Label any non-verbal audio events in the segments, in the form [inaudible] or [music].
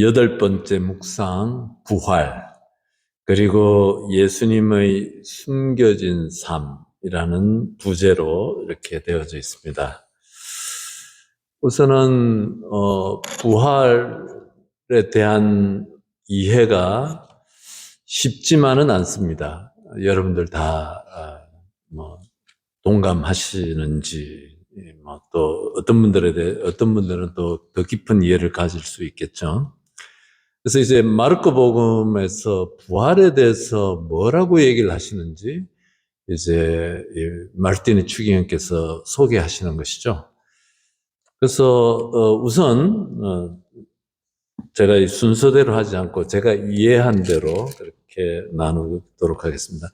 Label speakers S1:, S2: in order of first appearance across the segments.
S1: 여덟 번째 묵상, 부활, 그리고 예수님의 숨겨진 삶이라는 부제로 이렇게 되어져 있습니다. 우선은, 어, 부활에 대한 이해가 쉽지만은 않습니다. 여러분들 다, 아, 뭐, 동감하시는지, 뭐, 또, 어떤 분들에 대해, 어떤 분들은 또 더 깊은 이해를 가질 수 있겠죠. 그래서 이제 마르코 복음에서 부활에 대해서 뭐라고 얘기를 하시는지 이제 이 마르티니 추기형께서 소개하시는 것이죠. 그래서 어 우선 어 제가 이 순서대로 하지 않고 제가 이해한 대로 그렇게 나누도록 하겠습니다.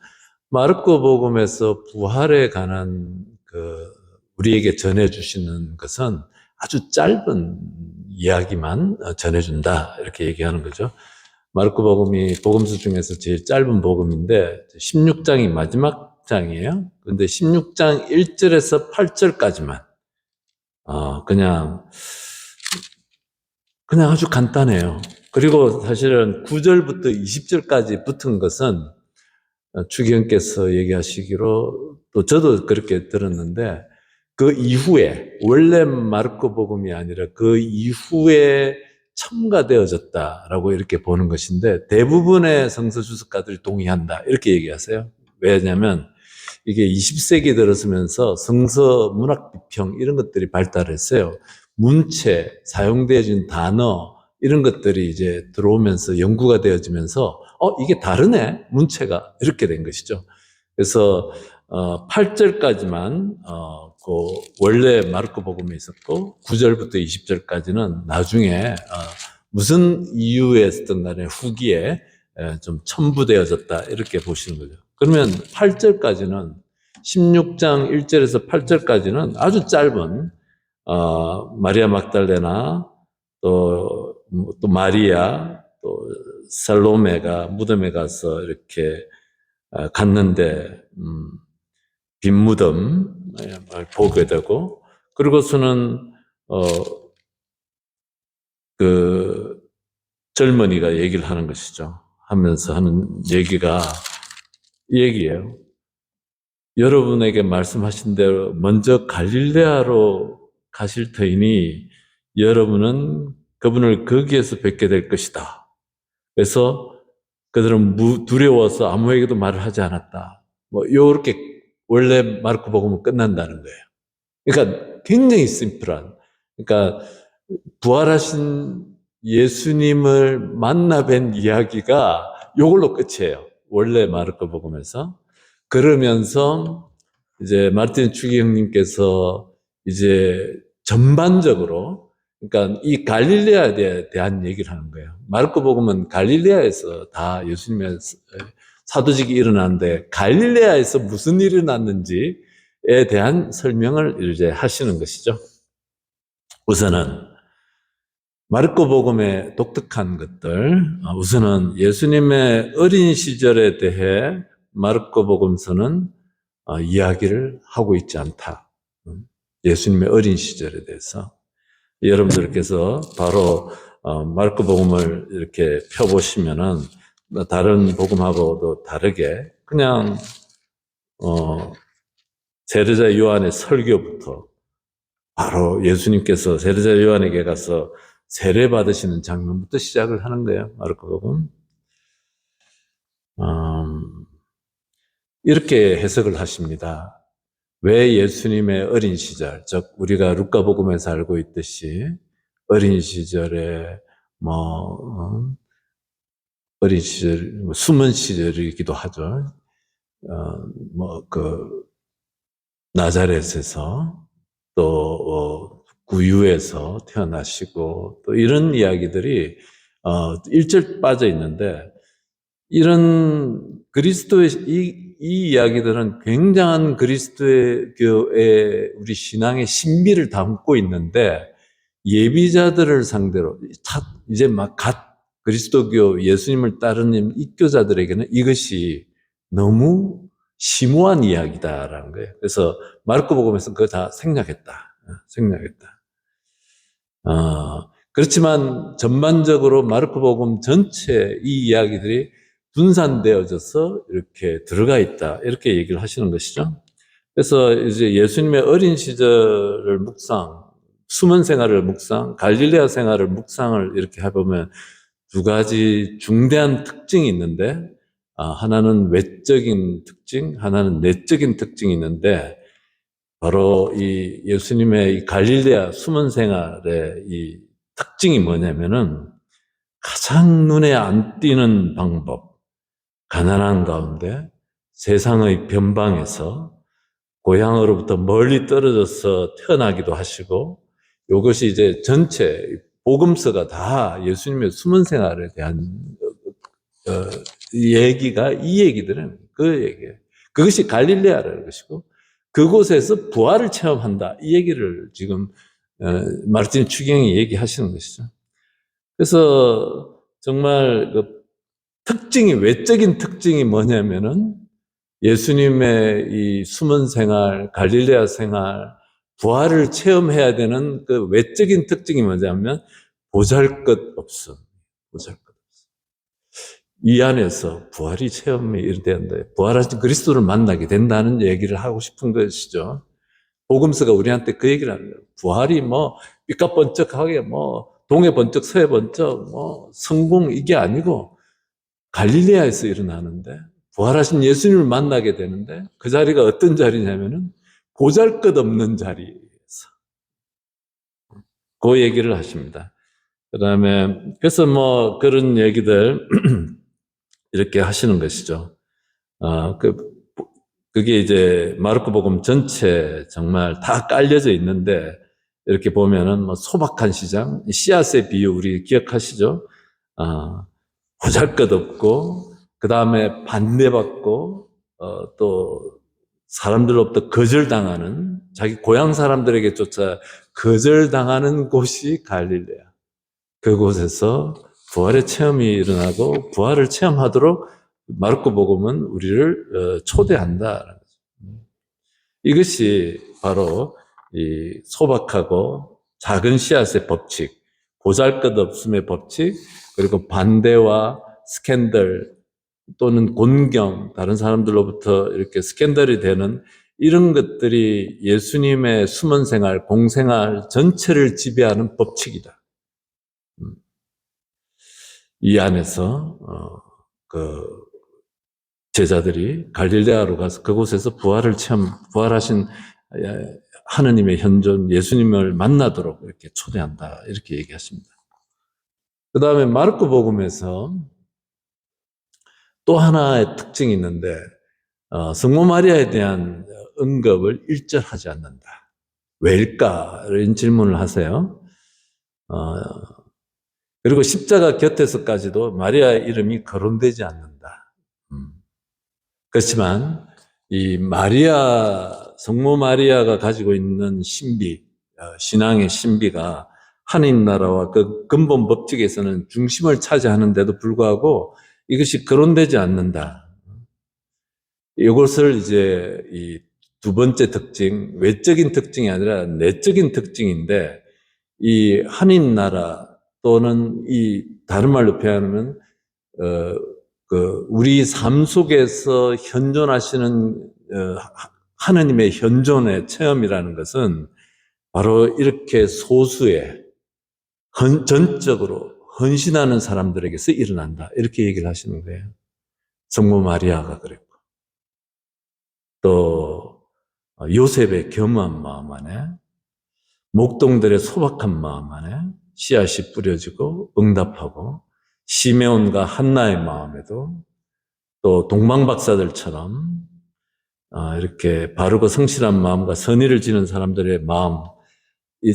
S1: 마르코 복음에서 부활에 관한 그 우리에게 전해 주시는 것은 아주 짧은 이야기만 전해준다 이렇게 얘기하는 거죠. 마르코 복음이 복음서 중에서 제일 짧은 복음인데 16장이 마지막 장이에요. 근데 16장 1절에서 8절까지만 어 그냥 그냥 아주 간단해요. 그리고 사실은 9절부터 20절까지 붙은 것은 추기현께서 얘기하시기로 또 저도 그렇게 들었는데 그 이후에 원래 마르코 복음이 아니라 그 이후에 첨가되어졌다라고 이렇게 보는 것인데 대부분의 성서 주석가들이 동의한다 이렇게 얘기하세요. 왜냐하면 이게 20세기 들어서면서 성서 문학 비평 이런 것들이 발달했어요. 문체, 사용되어진 단어 이런 것들이 이제 들어오면서 연구가 되어지면서 어 이게 다르네 문체가 이렇게 된 것이죠. 그래서 어 8절까지만 어, 그 원래 마르코 복음에 있었고 9절부터 20절까지는 나중에 어, 무슨 이유에 있었던 간에 후기에 에, 좀 첨부되어졌다 이렇게 보시는 거죠. 그러면 8절까지는 16장 1절에서 8절까지는 아주 짧은 어, 마리아 막달레나 또, 또 마리아 또 살로메가 무덤에 가서 이렇게 어, 갔는데 음, 빈 무덤 보게 되고 그리고서는 어 그 젊은이가 얘기를 하는 것이죠. 하면서 하는 얘기가 이 얘기예요. 여러분에게 말씀하신 대로 먼저 갈릴레아로 가실 터이니 여러분은 그분을 거기에서 뵙게 될 것이다. 그래서 그들은 무, 두려워서 아무에게도 말을 하지 않았다. 뭐 요렇게 원래 마르코 복음은 끝난다는 거예요. 그러니까 굉장히 심플한. 그러니까 부활하신 예수님을 만나 뵌 이야기가 요걸로 끝이에요. 원래 마르코 복음에서. 그러면서 이제 마르틴 추기 형님께서 이제 전반적으로 그러니까 이 갈릴레아에 대한 얘기를 하는 거예요. 마르코 복음은 갈릴레아에서 다 예수님의 사도직이 일어났는데 갈릴레아에서 무슨 일이 일어났는지에 대한 설명을 이제 하시는 것이죠. 우선은 마르코 복음의 독특한 것들, 우선은 예수님의 어린 시절에 대해 마르코 복음서는 어, 이야기를 하고 있지 않다. 예수님의 어린 시절에 대해서 여러분들께서 바로 어, 마르코 복음을 이렇게 펴보시면은 다른 복음하고도 다르게 그냥 어 세르자 요한의 설교부터 바로 예수님께서 세르자 요한에게 가서 세례 받으시는 장면부터 시작을 하는 거예요. 마르코 복음. 음, 이렇게 해석을 하십니다. 왜 예수님의 어린 시절, 즉 우리가 루카복음에서 알고 있듯이 어린 시절에 뭐 어, 어린 시절, 뭐 숨은 시절이기도 하죠. 어, 뭐 그 나자렛에서 또 어, 구유에서 태어나시고 또 이런 이야기들이 어, 일절 빠져 있는데 이런 그리스도의 이, 이 이야기들은 굉장한 그리스도의 교회 우리 신앙의 신비를 담고 있는데 예비자들을 상대로 이제 막갓 그리스도교 예수님을 따르는 입교자들에게는 이것이 너무 심오한 이야기다라는 거예요. 그래서 마르코 복음에서 그거 다 생략했다. 어, 생략했다. 어, 그렇지만 전반적으로 마르코복음 전체 이 이야기들이 분산되어져서 이렇게 들어가 있다. 이렇게 얘기를 하시는 것이죠. 그래서 이제 예수님의 어린 시절을 묵상, 숨은 생활을 묵상, 갈릴레아 생활을 묵상을 이렇게 해보면 두 가지 중대한 특징이 있는데, 아, 하나는 외적인 특징, 하나는 내적인 특징이 있는데, 바로 이 예수님의 이 갈릴레아 숨은 생활의 이 특징이 뭐냐면은 가장 눈에 안 띄는 방법, 가난한 가운데 세상의 변방에서 고향으로부터 멀리 떨어져서 태어나기도 하시고 이것이 이제 전체 복음서가 다 예수님의 숨은 생활에 대한 어, 얘기가 이 얘기들은 그 얘기예요. 그것이 갈릴레아라는 것이고 그곳에서 부활을 체험한다 이 얘기를 지금 어, 마르틴 추경이 얘기하시는 것이죠. 그래서 정말 그 특징이 외적인 특징이 뭐냐면은 예수님의 이 숨은 생활, 갈릴레아 생활, 부활을 체험해야 되는 그 외적인 특징이 뭐냐면 보잘 것 없음. 보잘 것 없음. 이 안에서 부활이 체험이 이르된다. 부활하신 그리스도를 만나게 된다는 얘기를 하고 싶은 것이죠. 복음서가 우리한테 그 얘기를 합니다. 부활이 뭐 삐까번쩍하게 뭐 동해 번쩍 서해 번쩍 뭐 성공 이게 아니고 갈릴레아에서 일어나는데 부활하신 예수님을 만나게 되는데 그 자리가 어떤 자리냐면은 보잘 것 없는 자리에서 그 얘기를 하십니다. 그 다음에 그래서 뭐 그런 얘기들 [clears throat] 이렇게 하시는 것이죠. 어, 그 그게 이제 마르코 복음 전체 정말 다 깔려져 있는데 이렇게 보면은 뭐 소박한 시장, 씨앗의 비유 우리 기억하시죠? 아, 보잘 것 없고 그 다음에 반대받고 어, 또 사람들로부터 거절당하는 자기 고향 사람들에게조차 거절당하는 곳이 갈릴레아. 그곳에서 부활의 체험이 일어나고 부활을 체험하도록 마르코 복음은 우리를 어, 초대한다. 이것이 바로 이 소박하고 작은 씨앗의 법칙, 보잘것없음의 법칙, 그리고 반대와 스캔들 또는 곤경, 다른 사람들로부터 이렇게 스캔들이 되는 이런 것들이 예수님의 숨은 생활, 공생활 전체를 지배하는 법칙이다. 음. 이 안에서 어, 그 제자들이 갈릴레아로 가서 그곳에서 부활을 체험, 부활하신 예, 하느님의 현존, 예수님을 만나도록 이렇게 초대한다. 이렇게 얘기하십니다. 그 다음에 마르코 복음에서 또 하나의 특징이 있는데, 어, 성모 마리아에 대한 언급을 일절하지 않는다. 왜일까? 이런 질문을 하세요. 어, 그리고 십자가 곁에서까지도 마리아의 이름이 거론되지 않는다. 음. 그렇지만, 이 마리아, 성모 마리아가 가지고 있는 신비, 어, 신앙의 신비가 하나님 나라와 그 근본 법칙에서는 중심을 차지하는데도 불구하고 이것이 거론되지 않는다. 이것을 이제 이 두 번째 특징, 외적인 특징이 아니라 내적인 특징인데 이 한인 나라 또는 이 다른 말로 표현하면 어, 그 우리 삶 속에서 현존하시는 어, 하느님의 현존의 체험이라는 것은 바로 이렇게 소수의 헌, 전적으로 헌신하는 사람들에게서 일어난다. 이렇게 얘기를 하시는 거예요. 성모 마리아가 그랬고. 또 요셉의 겸허한 마음 안에 목동들의 소박한 마음 안에 씨앗이 뿌려지고 응답하고 시메온과 한나의 마음에도 또 동방박사들처럼 아, 이렇게 바르고 성실한 마음과 선의를 지는 사람들의 마음,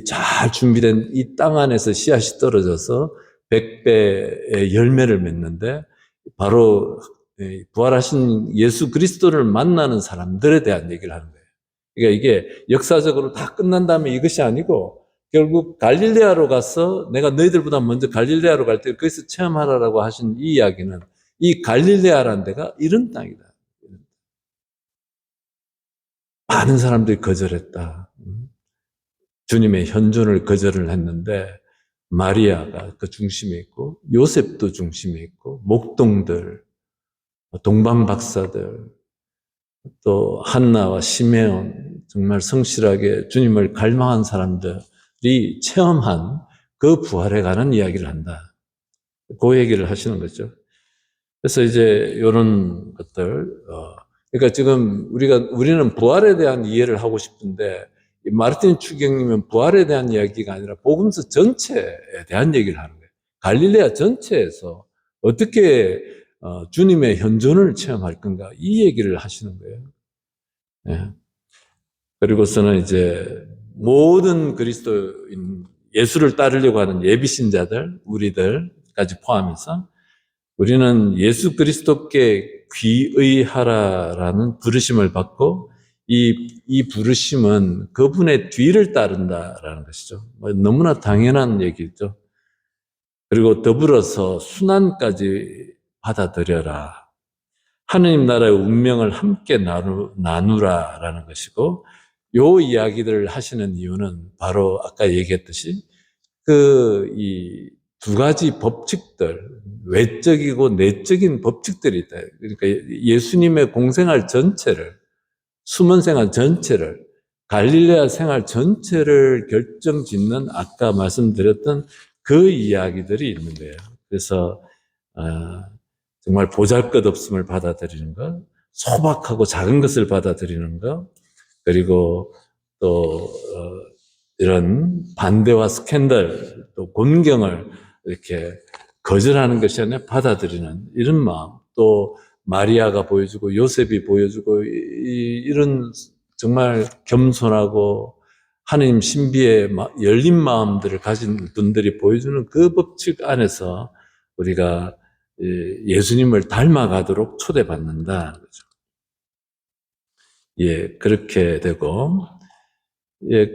S1: 잘 준비된 이 땅 안에서 씨앗이 떨어져서 백배의 열매를 맺는데 바로 부활하신 예수 그리스도를 만나는 사람들에 대한 얘기를 하는 거예요. 그러니까 이게 역사적으로 다 끝난 다음에 이것이 아니고 결국 갈릴레아로 가서 내가 너희들보다 먼저 갈릴레아로 갈 때 거기서 체험하라라고 하신 이 이야기는 이 갈릴레아라는 데가 이런 땅이다. 많은 사람들이 거절했다. 주님의 현존을 거절을 했는데 마리아가 그 중심에 있고 요셉도 중심에 있고 목동들, 동방 박사들, 또 한나와 시메온 정말 성실하게 주님을 갈망한 사람들이 체험한 그 부활에 관한 이야기를 한다. 그 얘기를 하시는 거죠. 그래서 이제 이런 것들, 어, 그러니까 지금 우리가 우리는 부활에 대한 이해를 하고 싶은데 이 마르틴 추경님은 부활에 대한 이야기가 아니라 복음서 전체에 대한 얘기를 하는 거예요. 갈릴레아 전체에서 어떻게 어, 주님의 현존을 체험할 건가 이 얘기를 하시는 거예요. 예. 그리고서는 이제 모든 그리스도인 예수를 따르려고 하는 예비 신자들 우리들까지 포함해서 우리는 예수 그리스도께 귀의하라라는 부르심을 받고 이, 이 부르심은 그분의 뒤를 따른다라는 것이죠. 뭐 너무나 당연한 얘기죠. 그리고 더불어서 순환까지 받아들여라. 하느님 나라의 운명을 함께 나누, 나누라라는 것이고, 요 이야기들을 하시는 이유는 바로 아까 얘기했듯이 그 이 두 가지 법칙들, 외적이고 내적인 법칙들이 있다. 그러니까 예수님의 공생활 전체를, 숨은 생활 전체를, 갈릴레아 생활 전체를 결정 짓는 아까 말씀드렸던 그 이야기들이 있는 거예요. 그래서 아, 정말 보잘것 없음을 받아들이는 것, 소박하고 작은 것을 받아들이는 것, 그리고 또 어, 이런 반대와 스캔들, 또 곤경을 이렇게 거절하는 것이 아니라 받아들이는 이런 마음, 또 마리아가 보여주고 요셉이 보여주고 이, 이런 정말 겸손하고 하느님 신비에 마- 열린 마음들을 가진 분들이 보여주는 그 법칙 안에서 우리가 예, 예수님을 닮아가도록 초대받는다. 그죠. 예, 그렇게 되고, 예,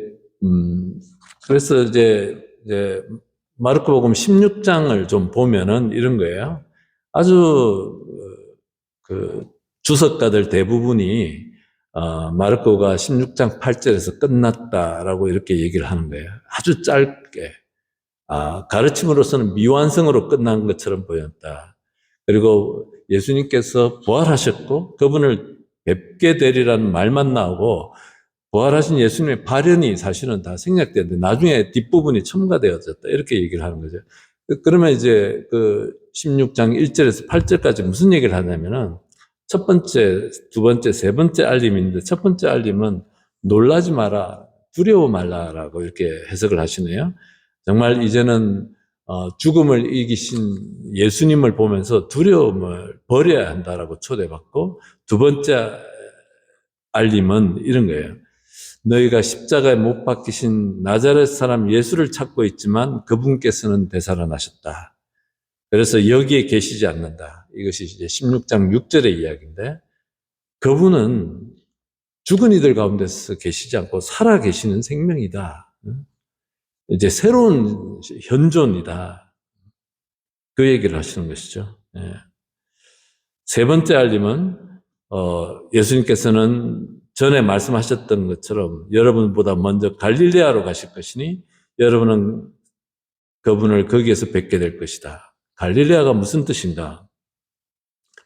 S1: 음, 그래서 이제, 이제, 마르코복음 16장을 좀 보면은 이런 거예요. 아주, 어, 그, 주석가들 대부분이, 어, 마르코가 16장 8절에서 끝났다라고 이렇게 얘기를 하는 거예요. 아주 짧게. 아, 가르침으로서는 미완성으로 끝난 것처럼 보였다. 그리고 예수님께서 부활하셨고 그분을 뵙게 되리라는 말만 나오고 부활하신 예수님의 발현이 사실은 다 생략되는데 나중에 뒷부분이 첨가되어졌다. 이렇게 얘기를 하는 거죠. 그- 그러면 이제 그 16장 1절에서 8절까지 무슨 얘기를 하냐면은 첫 번째, 두 번째, 세 번째 알림인데 첫 번째 알림은 놀라지 마라, 두려워 말라라고 이렇게 해석을 하시네요. 정말 이제는 어, 죽음을 이기신 예수님을 보면서 두려움을 버려야 한다라고 초대받고 두 번째 알림은 이런 거예요. 너희가 십자가에 못 박히신 나자렛 사람 예수를 찾고 있지만 그분께서는 되살아나셨다. 그래서 여기에 계시지 않는다. 이것이 이제 16장 6절의 이야기인데 그분은 죽은 이들 가운데서 계시지 않고 살아 계시는 생명이다. 이제 새로운 현존이다. 그 얘기를 하시는 것이죠. 예. 세 번째 알림은 어, 예수님께서는 전에 말씀하셨던 것처럼 여러분보다 먼저 갈릴레아로 가실 것이니 여러분은 그분을 거기에서 뵙게 될 것이다. 갈릴레아가 무슨 뜻인가?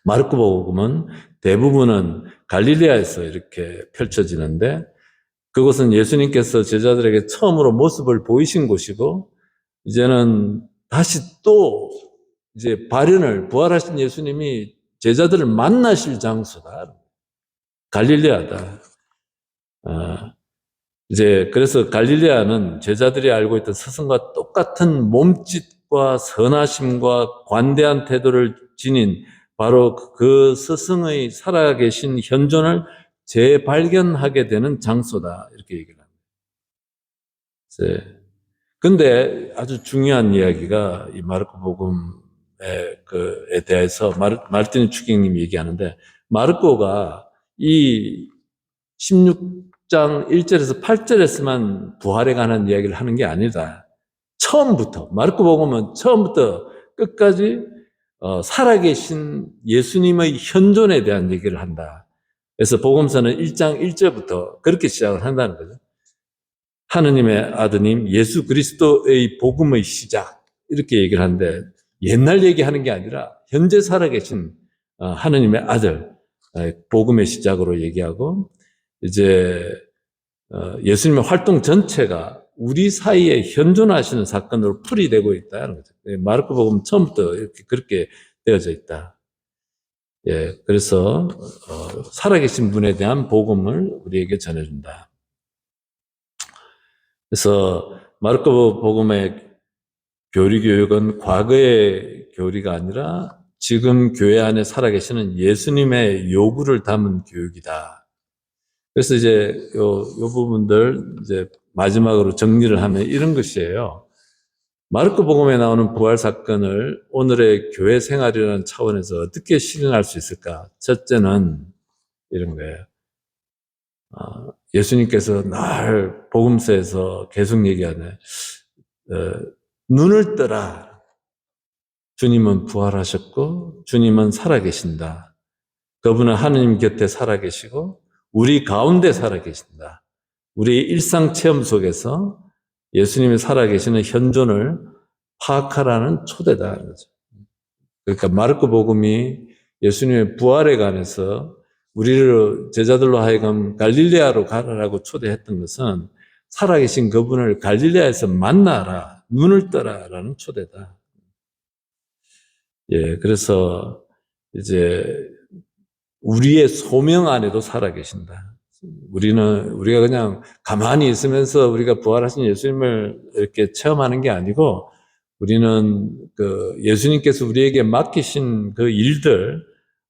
S1: 마르코 복음은 대부분은 갈릴레아에서 이렇게 펼쳐지는데 그곳은 예수님께서 제자들에게 처음으로 모습을 보이신 곳이고 이제는 다시 또 이제 발현을 부활하신 예수님이 제자들을 만나실 장소다. 갈릴레아다. 아, 이제 그래서 갈릴레아는 제자들이 알고 있던 스승과 똑같은 몸짓과 선하심과 관대한 태도를 지닌 바로 그 스승의 살아계신 현존을 재발견하게 되는 장소다. 이렇게 얘기를 합니다. 근데 아주 중요한 이야기가 이 마르코 복음에 그에 대해서 마르, 마르틴 추경님이 얘기하는데 마르코가 이 16장 1절에서 8절에서만 부활에 관한 이야기를 하는 게 아니다. 처음부터 마르코 복음은 처음부터 끝까지 어, 살아계신 예수님의 현존에 대한 얘기를 한다. 그래서 복음서는 1장 1절부터 그렇게 시작을 한다는 거죠. 하느님의 아드님 예수 그리스도의 복음의 시작 이렇게 얘기를 하는데 옛날 얘기하는 게 아니라 현재 살아계신 어, 하느님의 아들 어, 복음의 시작으로 얘기하고 이제 어, 예수님의 활동 전체가 우리 사이에 현존하시는 사건으로 풀이되고 있다는 거죠. 예, 마르코 복음 처음부터 이렇게 그렇게 되어져 있다. 예, 그래서 어, 살아계신 분에 대한 복음을 우리에게 전해준다. 그래서 마르코 복음의 교리 교육은 과거의 교리가 아니라 지금 교회 안에 살아계시는 예수님의 요구를 담은 교육이다. 그래서 이제 요, 요 부분들 이제 마지막으로 정리를 하면 이런 것이에요. 마르코 복음에 나오는 부활 사건을 오늘의 교회 생활이라는 차원에서 어떻게 실현할 수 있을까? 첫째는 이런 거예요. 아, 예수님께서 날 복음서에서 계속 얘기하네. 어, 눈을 떠라. 주님은 부활하셨고 주님은 살아계신다. 그분은 하느님 곁에 살아계시고 우리 가운데 살아계신다. 우리의 일상 체험 속에서 예수님이 살아계시는 현존을 파악하라는 초대다. 그러니까 마르코 복음이 예수님의 부활에 관해서 우리를 제자들로 하여금 갈릴레아로 가라라고 초대했던 것은 살아계신 그분을 갈릴레아에서 만나라, 눈을 떠라라는 초대다. 예, 그래서 이제 우리의 소명 안에도 살아계신다. 우리는 우리가 그냥 가만히 있으면서 우리가 부활하신 예수님을 이렇게 체험하는 게 아니고 우리는 그 예수님께서 우리에게 맡기신 그 일들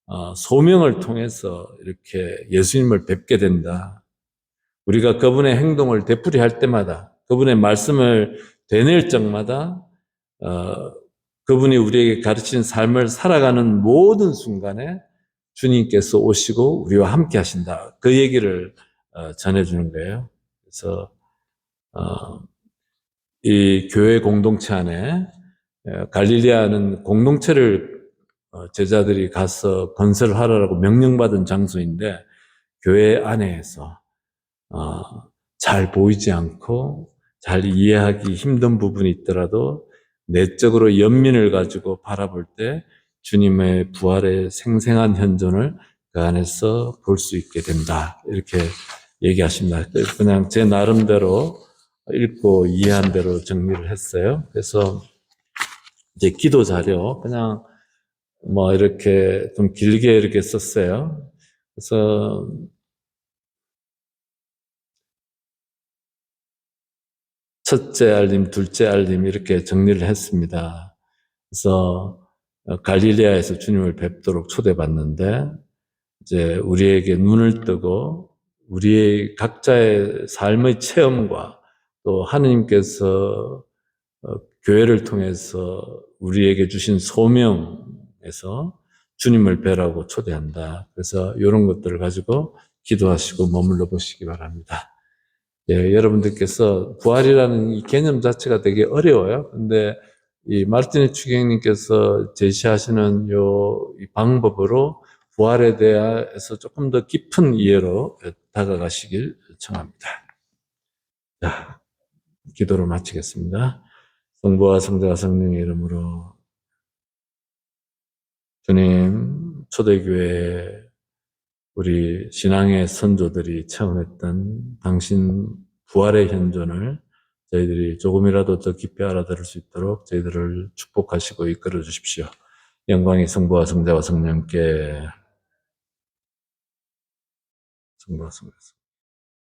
S1: 어, 소명을 통해서 이렇게 예수님을 뵙게 된다. 우리가 그분의 행동을 되풀이할 때마다 그분의 말씀을 되낼 적마다 어, 그분이 우리에게 가르친 삶을 살아가는 모든 순간에 주님께서 오시고 우리와 함께 하신다. 그 얘기를 어, 전해주는 거예요. 그래서 어, 이 교회 공동체 안에 어, 갈릴리아는 공동체를 어, 제자들이 가서 건설하라고 명령받은 장소인데 교회 안에서 어, 잘 보이지 않고 잘 이해하기 힘든 부분이 있더라도 내적으로 연민을 가지고 바라볼 때 주님의 부활의 생생한 현존을 그 안에서 볼 수 있게 된다. 이렇게 얘기하십니다. 그냥 제 나름대로 읽고 이해한 대로 정리를 했어요. 그래서 이제 기도 자료 그냥 뭐 이렇게 좀 길게 이렇게 썼어요. 그래서 첫째 알림, 둘째 알림 이렇게 정리를 했습니다. 그래서 갈릴리아에서 주님을 뵙도록 초대받는데 이제 우리에게 눈을 뜨고 우리의 각자의 삶의 체험과 또 하느님께서 어, 교회를 통해서 우리에게 주신 소명에서 주님을 뵈라고 초대한다. 그래서 이런 것들을 가지고 기도하시고 머물러 보시기 바랍니다. 예, 여러분들께서 부활이라는 이 개념 자체가 되게 어려워요. 근데 이 마르티네 추경님께서 제시하시는 요 방법으로 부활에 대해서 조금 더 깊은 이해로 다가가시길 청합니다. 자, 기도를 마치겠습니다. 성부와 성자와 성령의 이름으로 주님 초대교회 우리 신앙의 선조들이 체험했던 당신 부활의 현존을 저희들이 조금이라도 더 깊이 알아들을 수 있도록 저희들을 축복하시고 이끌어 주십시오. 영광이 성부와 성자와 성령께 성부와 성자